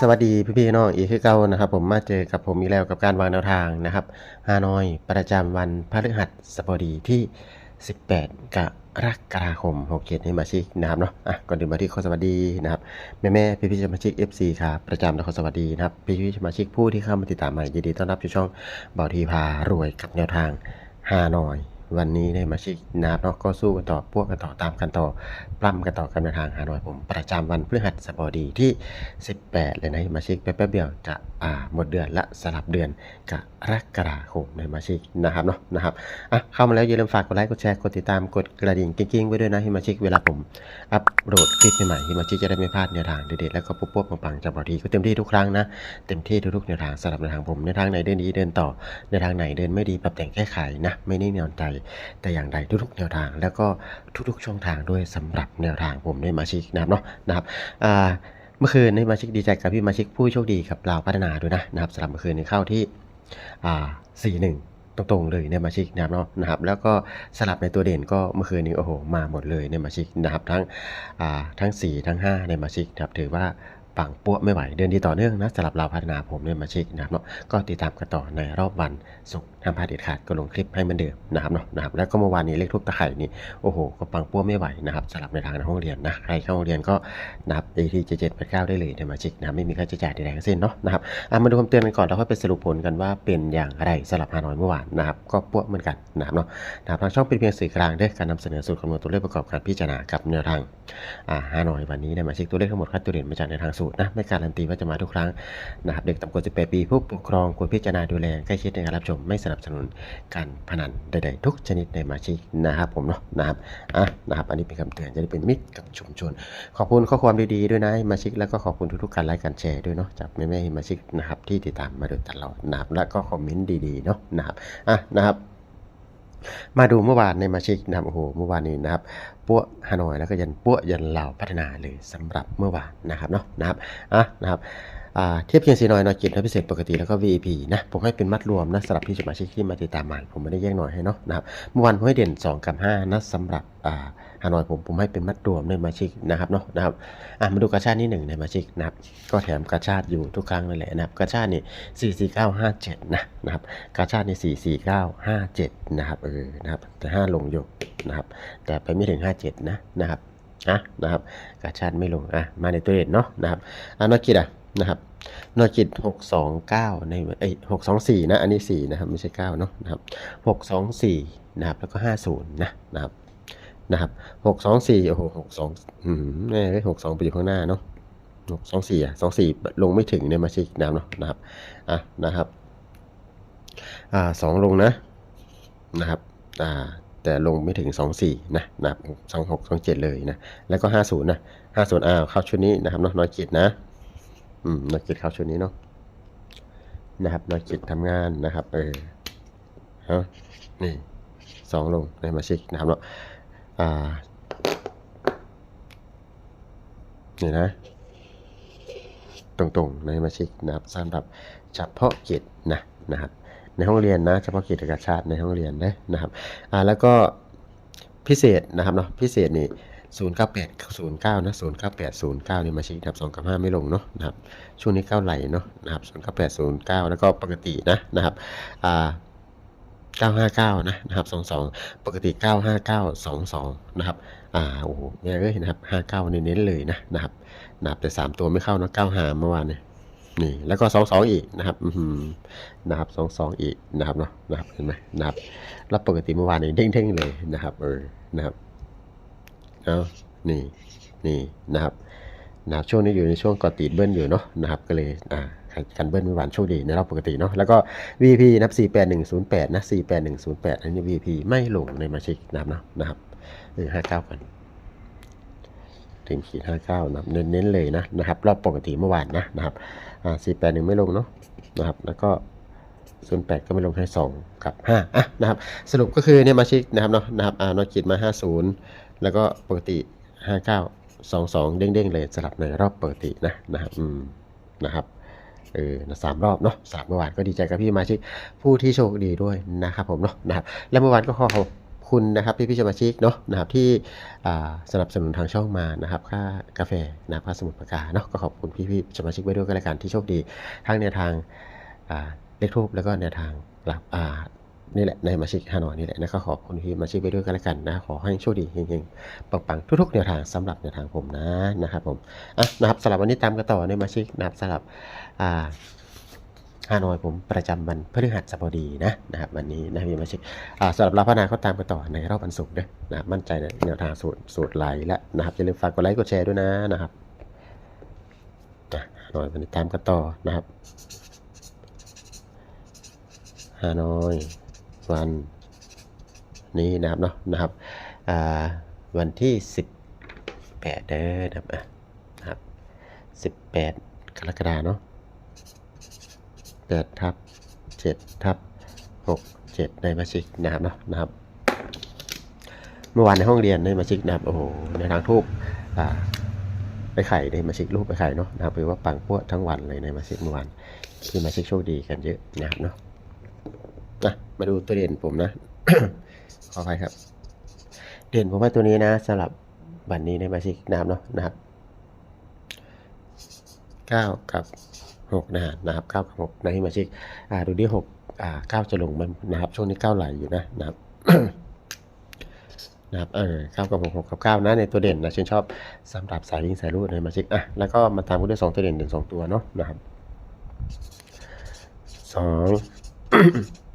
สวัสดีพี่ๆน้องอีกคือเก่านะครับ ผมมาเจอกับผมอีกแล้วกับการวางแนวทางนะครับฮานอยประจำวันพฤหัสบดีที่ 18 กรกฎาคม67นี้มาชิกนะครับเนาะอะก่อนอื่นมาที่ขอสวัสดีนะครับแม่แม่ๆพี่ๆสมาชิก FC ครับประจำและขอสวัสดีนะครับพี่ๆสมาชิกผู้ที่เข้ามาติดตามใหม่ยินดีต้อนรับช่องเบาวทีพารวยกับแนวทางฮานอย วันนี้ได้มาชิกนะครับเนาะก็สู้กันต่อพวกกันต่อตามกันต่อปล้ำกันต่อกันในทางฮาหน่อยผม ประจำวันพฤหัสบดีที่ 18 เลยนะมาชิกแป๊บๆเดียวจะอ่าหมดเดือนละสลับเดือนกรกฎาคมในมาชิกนะครับเนาะนะครับอะเข้ามาแล้วอย่าลืมฝากกดไลค์กดแชร์กดติดตามกดกระดิ่งกิ้งๆไว้ด้วยนะฮิมาชิกเวลาผมอัปโหลดคลิปใหม่ๆฮิมาชิกจะได้ไม่พลาดแนวทางเด็ดๆแล้วก็ปุ๊บๆปังๆจากบอดีก็เต็มที่ทุกครั้งนะเต็มที่ทุกๆแนวทางสำหรับแนวทางผมในวทางไหนเดินดีเดินต่อในวทางไหนเดินไม่ดีปรับแต่งแก้ไขนะไม่นิ่งนอนใจแต่อย่างใดทุกๆแนวทาง แล้วก็ทุกๆช่องทางด้วยสำหรับแนวทางผมในมาชิกนะครับเนาะนะครับเมื่อคืนในมาชิกดีใจกับพี่มาชิกผู้โชคดีกับเราพัฒนาด้วยนะนะครับสำหรับเมื่อคืนนี้เข้าที่สี่หนึ่งตรงๆเลยในมาชิกนะครับเนาะนะครับ แล้วก็สลับในตัวเด่นก็เมื่อคืนนี้โอ้โหมาหมดเลยในมาชิกนะครับทั้งทั้ง 4 ทั้ง 5 ในมาชิกนะครับถือว่า ปังปั้วไม่ไหวเดินดีต่อเนื่องนะสำหรับเราพัฒนาผมในมาชิกนะครับเนาะก็ติดตามกันต่อในรอบวันศุกร์ห้ามพลาดเด็ดขาดก็ลงคลิปให้มันเดิมนะครับเนาะนะครับแล้วก็เมื่อวานนี้เลขทุบตะไคร่นี่โอ้โหก็ปังปั้วไม่ไหวนะครับสำหรับในทางในห้องเรียนนะใครเข้าห้องเรียนก็นับดีที่เจ็ดเจ็ดแปดเก้าได้เลยในมาชิกนะไม่มีค่าใช้จ่ายใดๆทั้งสิ้นเนาะนะครับอะมาดูคำเตือนกันก่อนแล้วค่อยไปสรุปผลกันว่าเป็นอย่างไรสำหรับฮานอยเมื่อวานนะครับก็ปั้วเหมือนกันนะครับเนาะนะครับทางช่องเป็นเพียงสื่อกลางด้วยการนำเสนอสูตรคำนวณตัวเลขประกอบการพิจารณากับแนวทางอ่าฮานอยวันนี้ได้มาเช็คตัวเลขทั้งหมดคัดตัวเด่นมาจากในทางสูตรนะไม่การันตีว่าจะมาทุกครั้งนะครับเด็กต่ำกว่า 18 ปีผู้ปกครองควรพิจารณาดูแลใกล้ชิดในการรับชมไม่สนับสนุนการพนันใดๆทุกชนิดในมาชิกนะครับผมเนาะนะครับอะนะครับอันนี้เป็นคำเตือนจะได้เป็นมิตรกับชุมชน ขอบคุณข้อความดีๆด้วยนะมาชิกแล้วก็ขอบคุณทุกๆการไลค์การแชร์ด้วยเนาะจากแม่ๆมาชิกนะครับที่ติดตามมาโดยตลอดนะครับแล้วก็คอมเมนต์ดีๆเนาะนะครับอะนะครับ มาดูเมื่อวานในมาชิกนะครับโอ้โหเมื่อวานนี้นะครับปั้วฮานอยแล้วก็ยันปั้วยันเหล่าพัฒนาเลยสำหรับเมื่อวานนะครับเนาะนะครับอะนะครับ เทียบเคียงสีนอยนอยกิจและพิเศษปกติแล้วก็ VIP นะผมให้เป็นมัดรวมนะสำหรับพี่สมาชิกที่มาติดตามมาผมไม่ได้แยกหน่อยให้เนาะนะครับเมื่อวานผมให้เด่น 2 กับ 5 นะสำหรับอ่าฮานอยผมผมให้เป็นมัดรวมในมาชิกนะครับเนาะนะครับอะมาดูกระชาตินี่หนึ่งในมาชิกนะครับก็แถมกระชาติอยู่ทุกครั้งนั่นแหละนะครับกระชาตินี่44957นะนะครับกระชาตินี่44957นะครับเออนะครับแต่5ลงอยู่นะครับแต่ไปไม่ถึง57นะนะครับอะนะครับกาชาติไม่ลงอะมาในตัวเด่นเนาะนะครับอะนอกิดอะ นะครับนอกิด629 ในเอ้ย624 นะ อันนี้ 4 นะครับ ไม่ใช่ 9 เนาะนะครับ 624 นะครับ แล้วก็ 50 นะ นะครับ นะครับ 624 โอ้โห62อืมแม่ย62 ไปอยู่ข้างหน้าเนาะ624อะ24 ลงไม่ถึงในมาชิกน้ำเนาะ นะครับ อะ นะครับ อ่า2ลงนะ นะครับ อ่า แต่ลงไม่ถึง 24 นะ นะครับ26 27 เลยนะ แล้วก็ 50 นะ 50อ้าวเข้าชุดนี้นะครับเนาะน้อยจิตนะ อืมนอยจิตเข้าชุดนี้เนาะนะครับนอยจิตทำงานนะครับ เออฮะนี่สองลงในมาชิกนะครับเนาะอ่านี่นะตรงๆในมาชิกนะครับสำหรับเฉพาะกิจนะนะครับ ในห้องเรียนนะเฉพาะกิจการชาติในห้องเรียนนะนะครับอ่าแล้วก็พิเศษนะครับเนาะพิเศษนี่ 0 9 8 0 9นะ0 9 8 0 9นี่มาชี้นะครับ2กับ5ไม่ลงเนาะนะครับช่วงนี้ก้าวไหลเนาะนะครับ0 9 8 0 9 แล้วก็ปกตินะนะครับอ่า959 นะนะครับ 22 ปกติ 959 22 นะครับ อ่า โอ้โหเนี่ยก็เห็นนะครับ 59 เน้นๆเลยนะนะครับนะครับ แต่ 3 ตัวไม่เข้าเนาะ95เมื่อวานเนี่ยนี่ แล้วก็สองสองอีกนะครับนะครับสองสองอีกนะครับเนาะ นะครับ เห็นไหมนะครับ แล้วปกติเมื่อวานนี้เด้งๆเลยนะครับ เออ นะครับ เอานี่นี่นะครับนะครับช่วงนี้อยู่ในช่วงกอตีดเบิ้ลอยู่เนาะนะครับก็เลยอ่ากันเบิ้ลเมื่อวานโชคดีในรอบปกติเนาะแล้วก็ VP นับ 48108 นะ 48108 อันนี้ VP ไม่ลงในมาชิกนะครับนะนะครับเออ59กันถึงขีดห้าเก้านะเน้นๆเลยนะนะครับ รอบปกติเมื่อวานนะนะครับอ่าสี่แปดหนึ่งไม่ลงเนาะนะครับ แล้วก็ศูนย์แปดก็ไม่ลงให้สองกับห้าอะนะครับ สรุปก็คือเนี่ยมาชิกนะครับเนาะนะครับอ่านอจิตมาห้าศูนย์ แล้วก็ปกติห้าเก้าสองสองเด้งๆเลยสลับในรอบปกตินะนะครับอืมนะครับเออสามรอบเนาะสามเมื่อวานก็ดีใจกับพี่มาชิกผู้ที่โชคดีด้วยนะครับผมเนาะนะครับและเมื่อวานก็ขอขอบคุณนะครับพี่พี่สมาชิกเนาะนะครับที่สนับสนุนทางช่องมานะครับค่ากาแฟนะค่าสมุดปากกาเนาะก็ขอบคุณพี่พี่สมาชิกไว้ด้วยกันละกันที่โชคดีทั้งในทางเลขทูบแล้วก็ในทางหลับอ่า นี่แหละในมาชิกฮานอยนี่แหละนะก็ขอบคุณพี่มาชิกไว้ด้วยกันละกันนะขอให้โชคดีเฮงๆปังๆทุกๆแนวทางสำหรับแนวทางผมนะนะครับผมอะนะครับสำหรับวันนี้ตามกันต่อในมาชิกนะครับสำหรับอ่าฮานอยผมประจำวันพฤหัสบดีนะนะครับวันนี้นะพี่มาชิกอ่าสำหรับเราพัฒนาก็ตามกันต่อในรอบวันศุกร์นะนะครับมั่นใจในแนวทางสูตรสูตรไหลและนะครับอย่าลืมฝากกดไลค์กดแชร์ด้วยนะนะครับนะฮานอยวันนี้ตามกันต่อนะครับฮานอย วันนี้นะครับเนาะนะครับวันที่สิบแปดเด้อนะครับนะครับสิบแปดกรกฎาเนาะแปดทับเจ็ดทับหกเจ็ดในมาชิกนะครับเนาะนะครับ เมื่อวานในห้องเรียนในมาชิกนะครับโอ้โหในทางทูบอ่าไปไข่ในมาชิกรูปไปไข่เนาะนะครับถือว่าปังพวดทั้งวันเลยในมาชิกเมื่อวานที่มาชิกโชคดีกันเยอะนะครับเนาะ มาดูตัวเด่นผมนะ ขออภัยครับ เด่นผมว่าตัวนี้นะสำหรับวันนี้ในมาชิกนะครับเนาะนะครับเก้ากับหกนะนะครับเก้ากับหกในมาชิกอ่าดูที่หกอ่าเก้าจะลงมันนะครับ ช่วงนี้เก้าไหลอยู่นะนะครับนะครับเออเก้ากับหกหกกับเก้านะในตัวเด่นนะฉันชอบสำหรับสายวิ่งสายรูดในมาชิกอะแล้วก็มาตามกันด้วยสองตัวเด่นเด่นสองตัวเนาะนะครับสอง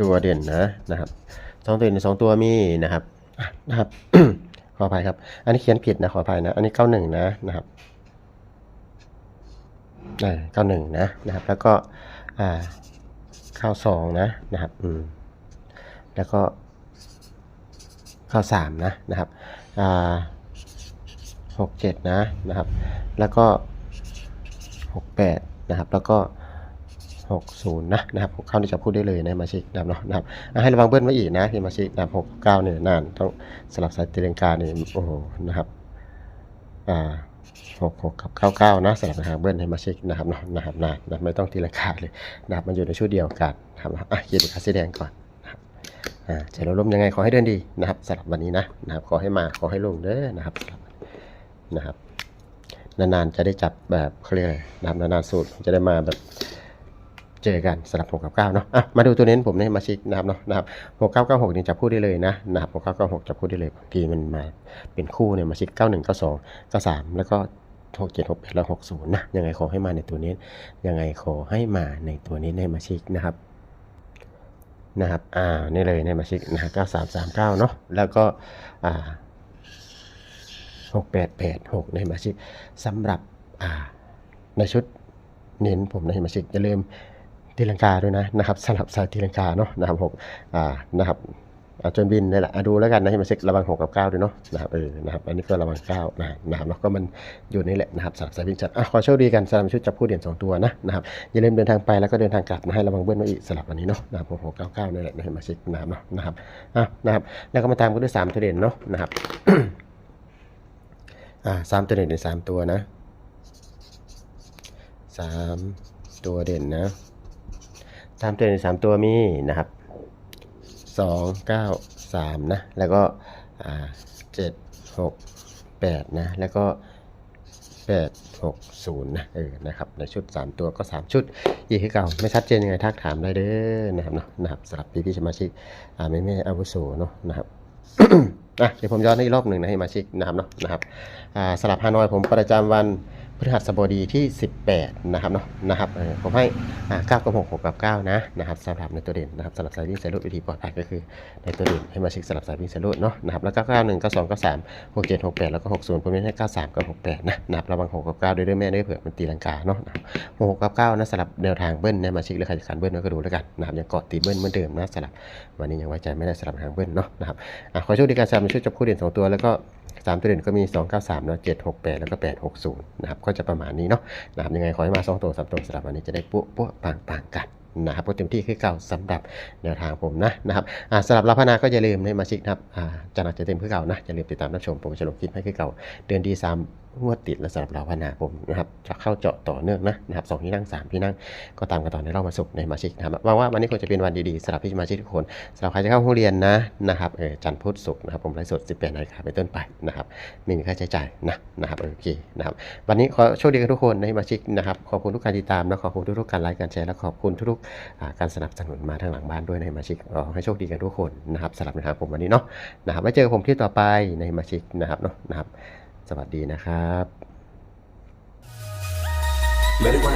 ตัวเด่นนะนะครับสองตัวเด่นสองตัวมีนะครับนะครับขออภัยครับ อันนี้เขียนผิดนะขออภัยนะ อันนี้เก้าหนึ่งนะนะครับเก้าหนึ่งนะนะครับ แล้วก็อ่าเก้าสองนะนะครับอืมแล้วก็ข้าวสามนะนะครับอ่าหกเจ็ดนะนะครับ แล้วก็หกแปดนะครับ แล้วก็ หกศูนย์นะนะครับหกเข้านี่จะพูดได้เลยนะมาชิกนะครับเนาะนะครับให้ระวังเบิ้ลไว้อีกนะที่มาชิกนะครับหกเก้าเนี่ยนานต้องสลับสายตีลังกาเนี่ยโอ้โหนะครับอ่าหกหกกับเก้าเก้านะสลับทางเบิ้ลให้มาชิกนะครับเนาะนะครับนะนะไม่ต้องตีลังกาเลยนะครับมันอยู่ในชุดเดียวกันนะครับอะเขียนอีกสีแดงก่อนอ่าใจเราล่มยังไงขอให้เดินดีนะครับสำหรับวันนี้นะนะครับขอให้มาขอให้ลงเด้อนะครับนะครับ นานๆจะได้จับแบบเขาเรียกอะไรนะครับนานๆสูตรจะได้มาแบบ เจอกันสำหรับหกกับเก้าเนาะอะมาดูตัวเน้นผมในมาชิกนะครับเนาะนะครับหกเก้าเก้าหกนี่จับคู่ได้เลยนะนะครับหกเก้าเก้าหกจับคู่ได้เลยบางทีมันมาเป็นคู่เนี่ยมาชิกเก้าหนึ่งเก้าสองเก้าสามแล้วก็หกเจ็ดหกแปดแล้วหกศูนย์นะยังไงขอให้มาในตัวนี้ยังไงขอให้มาในตัวนี้ในมาชิกนะครับนะครับอ่านี่เลยในมาชิกนะฮะ9339เนาะแล้วก็อ่า6886ในมาชิกสำหรับอ่าในชุดเน้นผมในมาชิกอย่าลืม ตีลังกาด้วยนะนะครับสลับสายตีลังกาเนาะนะครับหกอ่านะครับอาจนบินนี่แหละดูแล้วกันนะให้มาเช็คระวังหกกับเก้าด้วยเนาะนะครับเออนะครับอันนี้ก็ระวังเก้านะนะครับแล้วก็มันอยู่นี่แหละนะครับสลับสายวิ่งจัดอะขอโชคดีกันสำหรับชุดจับผู้เด่นสองตัวนะนะครับอย่าลืมเดินทางไปแล้วก็เดินทางกลับนะให้ระวังเบิ้ลมาอีกสลับวันนี้เนาะนะครับหกเก้าเก้านี่แหละนะให้มาเช็คนะครับเนาะนะครับอะนะครับแล้วก็มาตามกันด้วยสามตัวเด่นเนาะนะครับอ่าสามตัวเด่นในสามตัวนะสามตัวเด่นนะ สามตัวเด่นในสามตัวมีนะครับสองเก้าสามนะ แล้วก็เจ็ดหกแปดนะ แล้วก็แปดหกศูนย์นะเออนะครับในชุดสามตัวก็สามชุดอีกให้เก่าไม่ชัดเจนยังไงทักถามได้เด้อนะครับเนาะนะครับสำหรับพี่พี่สมาชิกอ่าแม่แม่อาวุโสเนาะนะครับอะเดี๋ยวผมย้อนให้อีกรอบหนึ่งนะให้มาชิกนะครับเนาะนะครับอ่าสลับฮานอยผมประจำวัน พฤหัสบดีที่ 18 นะครับเนาะนะครับผมให้9กับ6 6กับ9นะนะครับสำหรับในตัวเด่นนะครับสำหรับสายวิ่งสายรูดวิธีปลอดภัยก็คือในตัวเด่นให้มาเช็คสลับสายวิ่งสายรูดเนาะนะครับแล้วก็91 92 93 67 68 แล้วก็ 60ผมเน้นให้93 กับ 68 นะนะครับระวัง6กับ9ด้วยด้วยแม่ด้วยเผื่อมันตีลังกาเนาะ6กับ9นะสลับแนวทางเบิ้ลนะมาเช็คหรือใครจะขันเบิ้ลก็ดูแล้วกันนะครับยังเกาะตีเบิ้ลเหมือนเดิมนะสลับวันนี้ยังไว้ใจไม่ได้สลับทางเบิ้ลเนาะนะครับขอโชคดีการสามในชุดจับคู่เด่นสองตัวแล้วก็ สามตัวเด่นก็มี 2 9 3แล้ว7 6 8 แล้วก็ 8 6 0 นะครับ ก็จะประมาณนี้เนาะนะครับยังไงขอให้มาสองตัวสามตัวสำหรับวันนี้จะได้ปุ๊ปุ๊ปังปังกันนะครับก็เต็มที่คือเก่าสำหรับแนวทางผมนะนะครับสำหรับรับพนาก็อย่าลืมในมาชิกนะครับอาจะหนักจะเต็มคือเก่านะอย่าลืมติดตามรับชมผมจะลงคลิปให้คือเก่าเดือนดีสาม งวดติดและสำหรับเราพัฒนาผมนะครับจะเข้าเจาะต่อเนื่องนะนะครับสองที่นั่งสามที่นั่งก็ตามกันต่อในรอบวันศุกร์ในมาชิกนะครับหวังว่าวันนี้คงจะเป็นวันดีๆสำหรับพี่มาชิกทุกคนสำหรับใครจะเข้าห้องเรียนนะนะครับเออจันทร์พุธศุกร์นะครับผมไลฟ์สด18นาฬิกาเป็นต้นไปนะครับไม่มีค่าใช้จ่ายนะนะครับโอเคนะครับวันนี้ขอโชคดีกันทุกคนในมาชิกนะครับขอบคุณทุกการติดตามและขอบคุณทุกๆการไลค์การแชร์และขอบคุณทุกๆการสนับสนุนมาทางหลังบ้านด้วยในมาชิกขอให้โชคดีกันทุกคนนะครับสำหรับในทางผมวันนี้เนาะนะครับไว้เจอผมที่ต่อไปในมาชิกนะครับเนาะนะครับ สวัสดีนะครับไม่ได้ว่า